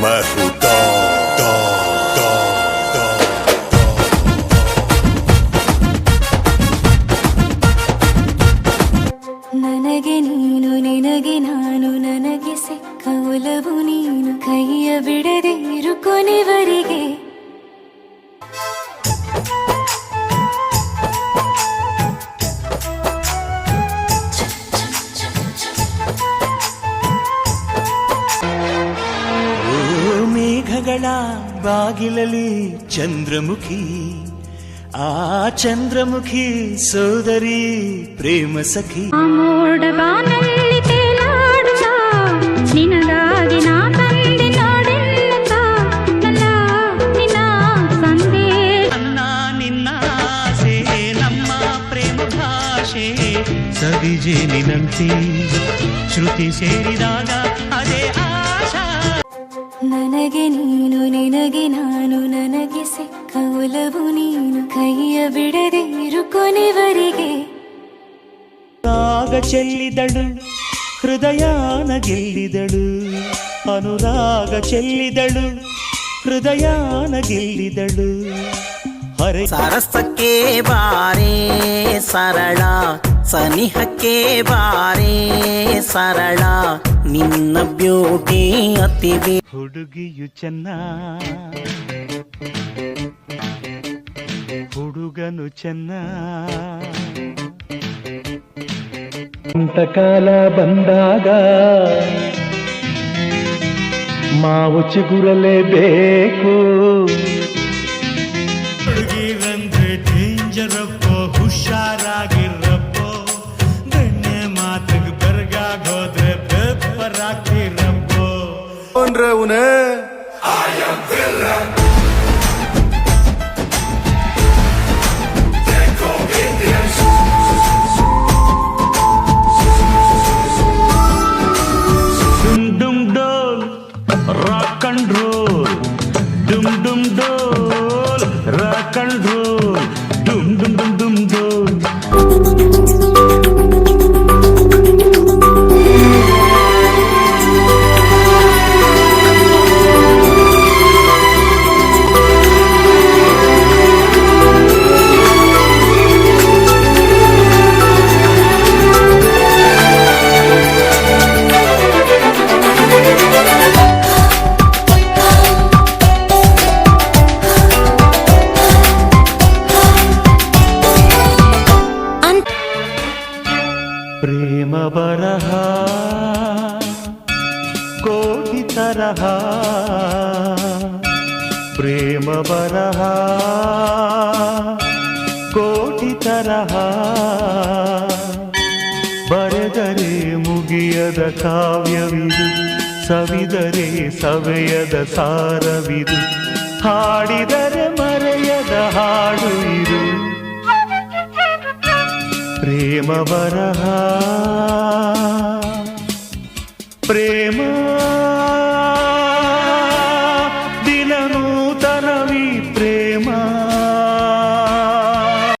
mechu dom, ನನಗೆ ನೀನು ನಿನಗೆ ನಾನು ನನಗೆ ಸಿಕ್ಕ ಒಲವು ನೀನು ಕೈಯ ಬಿಡದೆ ಇರು ಕೊನೆವರೆಗೆ ಮೇಘಗಳ ಬಾಗಿಲಲ್ಲಿ ಚಂದ್ರಮುಖಿ ಆ ಚಂದ್ರಮುಖಿ ಸೋದರಿ ಪ್ರೇಮ ಸಖಿ ಮೋಡ ಬಾನಲ್ಲಿ ತೇಲಾಡುತ್ತ ನಿನಗಾಗಿ ನಾ ತಂದೆ ನಾಡೆನ್ನುತ್ತ ನನ್ನ ನಿನ್ನ ಸಂದೇಶ ನನ್ನ ನಿನ್ನ ಆಸೆ ನಮ್ಮ ಪ್ರೇಮ ಭಾಷೆ ಸವಿಜೇನಿನಂತೆ ಶ್ರುತಿ ಸೇರಿದಾಗ ಅದೇ ಆಶಾ ನನಗೆ ನೀನು ನಿನಗೆ ನಾನು ನನಗೆ ಸಿಕ್ಕ ಒಲವು ನೀನು. ಕೈಯ ಬಿಡದೆ ಇರು ಕೊನೆವರೆಗೆ. ರಾಗ ಚೆಲ್ಲಿದಳು ಹೃದಯಾನ ಗೆಲ್ಲಿದಳು. ಅನುರಾಗ ಚೆಲ್ಲಿದಳು ಹೃದಯಾನ ಗೆಲ್ಲಿದಳು. ಹರೆ ಸರಸಕ್ಕೆ ಬಾರೇ ಸರಳ ಸನಿಹಕ್ಕೆ ಬಾರೇ ಸರಳ ನಿನ್ನ ಬ್ಯೂಟಿ ಅತಿವೆ ಹುಡುಗಿಯು ಚೆನ್ನ ಹುಡುಗನು ಚೆನ್ನ. ಕಾಲ ಬಂದಾಗ ಮಾವು ಚಿಗುರಲೇಬೇಕು ಹುಡುಗಿರಂದ್ರೆ ಡೇಂಜರಪ್ಪ ಹುಷಾರಾಗಿರಪ್ಪೋ பண்ற உன rock and roll, dum dum dole, rock and roll. ಪ್ರೇಮ ಬರಹ, ಕೋಟಿ ತರಹ. ಪ್ರೇಮ ಬರಹ, ಕೋಟಿ ತರಹ. ಬರೆದರೆ ಮುಗಿಯದ ಕಾವ್ಯವಿದು, ಸವಿದರೆ ಸವೆಯದ ಸಾರವಿದು. ಹಾಡಿದರೆ ಮರೆಯದ ಹಾಡು ప్రేమ వరహ. ప్రేమ